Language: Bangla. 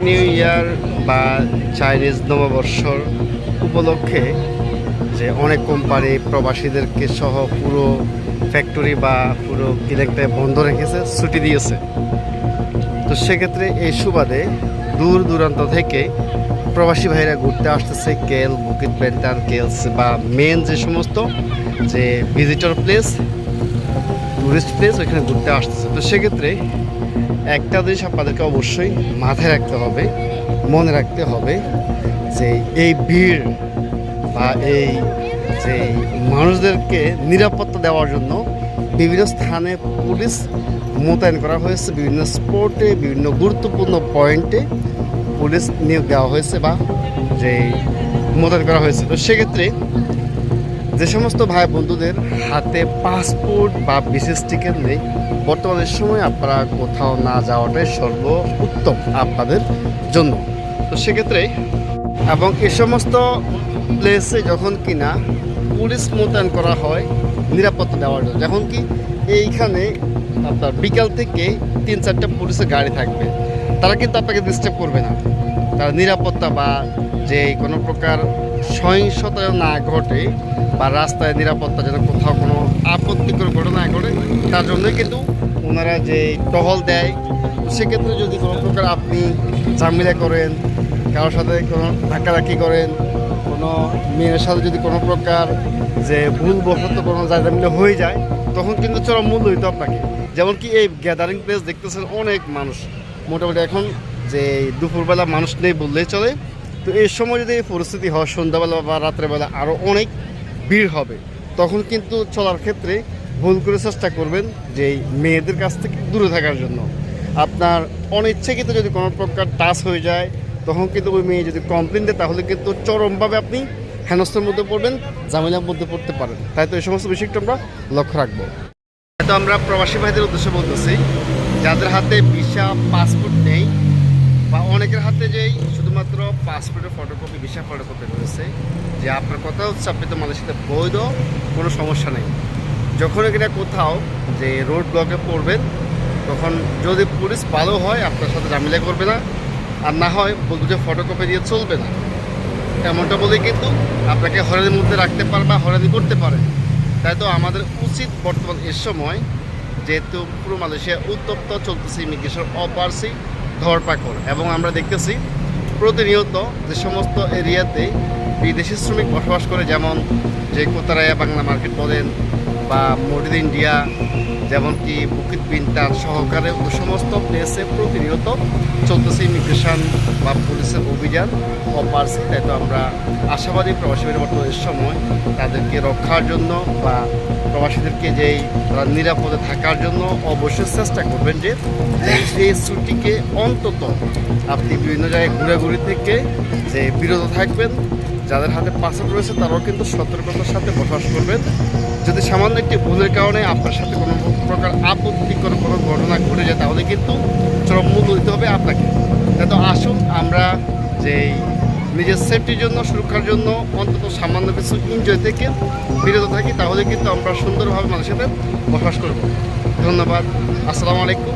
নিউ ইয়ার বা চাইনিজ নববর্ষর উপলক্ষে যে অনেক কোম্পানি প্রবাসীদেরকে সহ পুরো ফ্যাক্টরি বা পুরো ক্লিনিকটা বন্ধ রেখেছে, ছুটি দিয়েছে। তো সেক্ষেত্রে এই সুবাদে দূর দূরান্ত থেকে প্রবাসী ভাইরা ঘুরতে আসতেছে, কেল বুকিট পেন্টার কেলস বা মেন যে সমস্ত যে ভিজিটর প্লেস টুরিস্ট প্লেস ওইখানে ঘুরতে আসতেছে। তো সেক্ষেত্রে একটা জিনিস আপনাদেরকে অবশ্যই মাথায় রাখতে হবে, মনে রাখতে হবে যে এই ভিড় বা এই যে মানুষদেরকে নিরাপত্তা দেওয়ার জন্য বিভিন্ন স্থানে পুলিশ মোতায়েন করা হয়েছে, বিভিন্ন স্পটে, বিভিন্ন গুরুত্বপূর্ণ পয়েন্টে পুলিশ নিয়োগ দেওয়া হয়েছে বা যে মোতায়েন করা হয়েছে। তো সেক্ষেত্রে যে সমস্ত ভাই বন্ধুদের হাতে পাসপোর্ট বা বিশেষ টিকিট নেই বর্তমানের সময় আপনারা কোথাও না যাওয়াটাই সর্ব উত্তম আপনাদের জন্য। তো সেক্ষেত্রে এবং এ সমস্ত প্লেসে যখন কিনা পুলিশ মোতায়েন করা হয়, নিরাপত্তা দেওয়ার জন্য। যখন কি এইখানে আপনার বিকাল থেকে তিন চারটা পুলিশের গাড়ি থাকবে, তারা কিন্তু আপনাকে ডিস্টার্ব করবে না। তারা নিরাপত্তা বা যে কোনো প্রকার সহিংসতা না ঘটে বা রাস্তায় নিরাপত্তা যেন কোথাও কোনো আপত্তিকর ঘটনা ঘটে, তার জন্যই কিন্তু ওনারা যে টহল দেয় সেক্ষেত্রে যদি কোনো প্রকার আপনি ঝামেলা করেন, কারোর সাথে কোনো ধাক্কাধাক্কি করেন, কোনো মেয়ের সাথে যদি কোনো প্রকার যে ভুল ভুলবশত কোনো জায়গা হয়ে যায়, তখন কিন্তু চরম মূল্য হইতো আপনাকে। যেমন কি এই গ্যাদারিং প্লেস দেখতেছেন অনেক মানুষ। মোটামুটি এখন যে দুপুরবেলা মানুষ নেই বললেই চলে তো এই সময় যদি এই পরিস্থিতি হয়, সন্ধ্যাবেলা বা রাত্রেবেলা আরও অনেক ভিড় হবে, তখন কিন্তু চলার ক্ষেত্রে ভুল করে চেষ্টা করবেন যে মেয়েদের কাছ থেকে দূরে থাকার জন্য। আপনার অনিচ্ছাকৃত যদি কোনো প্রকার টাচ হয়ে যায়, তখন কিন্তু ওই মেয়ে যদি কমপ্লেন দেয়, তাহলে কিন্তু চরমভাবে আপনি হেনস্থার মধ্যে পড়বেন, ঝামেলার মধ্যে পড়তে পারেন তাই তো এই সমস্ত বিষয় একটু আমরা লক্ষ্য রাখব। তো আমরা প্রবাসী ভাইদের উদ্দেশ্যে বলতেছি, যাদের হাতে ভিসা পাসপোর্ট নেই বা অনেকের হাতে যেই শুধুমাত্র পাসপোর্টের ফটোকপি ভিসা ফটোকপি রয়েছে, যে আপনার কথা হচ্ছে আপনি তো মালয়েশিয়াতে বৈধ কোনো সমস্যা নেই। যখন এখানে কোথাও যে রোড ব্লকে পড়বেন, তখন যদি পুলিশ ভালো হয়, আপনার সাথে ঝামেলা করবে না। আর না হয় বলতো যে ফটোকপি দিয়ে চলবে না। এমনটা বলে কিন্তু আপনাকে হরানির মধ্যে রাখতে পারে বা হরানি করতে পারে। তাই তো আমাদের উচিত বর্তমান এ সময় যেহেতু পুরো মালয়েশিয়া উত্তপ্ত চলতেছে ইমিগ্রেশন অপারসি ধরপাকড়, এবং আমরা দেখতেছি প্রতিনিয়ত যে সমস্ত এরিয়াতে বিদেশি শ্রমিক বসবাস করে, যেমন যে কোতারায়া বাংলা মার্কেট বলেন বা মডিদ ইন্ডিয়া যেমন কি বুকিত বিনটার সহকারে ওই সমস্ত প্লেসে প্রতিনিয়ত চলতেছে ইমিগ্রেশন বা পুলিশের অভিযান অপারসি। তাই তো আমরা আশাবাদী প্রবাসীদের বর্তমানের সময় তাদেরকে রক্ষার জন্য বা প্রবাসীদেরকে যেই তারা নিরাপদে থাকার জন্য অবশ্যই চেষ্টা করবেন যে এই ছুটিকে অন্তত আপনি বিভিন্ন জায়গায় ঘুরাঘুরি থেকে যে বিরত থাকবেন, যাদের হাতে পাসপোর্ট রয়েছে তারাও কিন্তু সতর্কতার সাথে বসবাস করবেন। যদি সামান্য একটি ভুলের কারণে আপনার সাথে কোনো প্রকার আপত্তিকর কোনো ঘটনা ঘটে যায়, তাহলে কিন্তু চরম মূল্য দিতে হবে আপনাকে। তো আসুন আমরা যেই নিজের সেফটির জন্য, সুরক্ষার জন্য অন্তত সামান্য কিছু এনজয় থেকে বিরত থাকি, তাহলে কিন্তু আমরা সুন্দরভাবে মানুষের সাথে বসবাস করব। ধন্যবাদ। আসসালামু আলাইকুম।